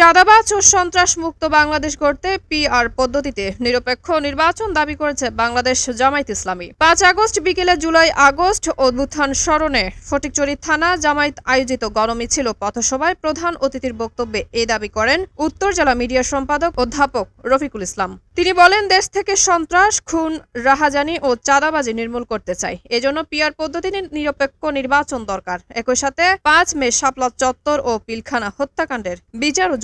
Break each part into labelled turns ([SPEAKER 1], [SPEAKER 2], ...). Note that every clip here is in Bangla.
[SPEAKER 1] চাঁদাবাজ ও সন্ত্রাস মুক্ত বাংলাদেশ গড়তে পিআর পদ্ধতিতে নিরপেক্ষ নির্বাচন দাবি করেছে বাংলাদেশ জামায়াত ইসলামী। পাঁচ আগস্ট বিকেলে জুলাই আগস্ট অভ্যুত্থান স্মরণে ফটিকচুরি থানা জামায়াত আয়োজিত গণমিছিল পথসভায় প্রধান অতিথির বক্তব্যে এই দাবি করেন উত্তর জেলা মিডিয়া সম্পাদক অধ্যাপক রফিকুল ইসলাম। তিনি বলেন, দেশ থেকে সন্ত্রাস, খুন, রাহাজানি ও চাঁদাবাজি নির্মূল করতে চাই। এজন্য পিআর পদ্ধতিতে নিরপেক্ষ নির্বাচন দরকার। একই সাথে পাঁচ মে শাপলা চত্বর ও পিলখানা হত্যাকাণ্ডের বিচারও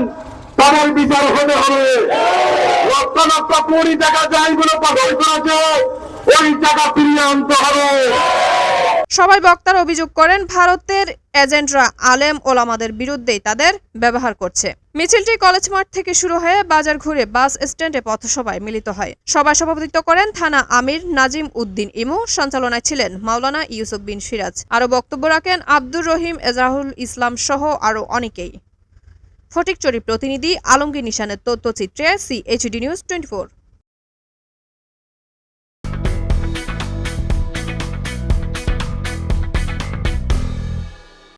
[SPEAKER 2] রয়েছেন তাদের বিচার হতে হবে। লক্ষ লক্ষ কোটি টাকা যাইগুলো পাগল করেছে, ওই টাকা ফিরিয়ে আনতে হবে।
[SPEAKER 1] সবাই বক্তারা অভিযোগ করেন, ভারতের এজেন্টরা আলেম ওলামাদের বিরুদ্ধেই তাদের ব্যবহার করছে। মিছিলটি কলেজ মাঠ থেকে শুরু হয়ে বাজার ঘুরে বাস স্ট্যান্ডে পথসভায় মিলিত হয়। সভায় সভাপতিত্ব করেন থানা আমির নাজিম উদ্দিন ইমু, সঞ্চালনায় ছিলেন মাওলানা ইউসুফ বিন সিরাজ। আরও বক্তব্য রাখেন আব্দুর রহিম, এজাহুল ইসলাম সহ আরও অনেকেই। ফটিকচুরি প্রতিনিধি আলমগীর নিশানের তথ্যচিত্রে সিএইচডি নিউজ টোয়েন্টি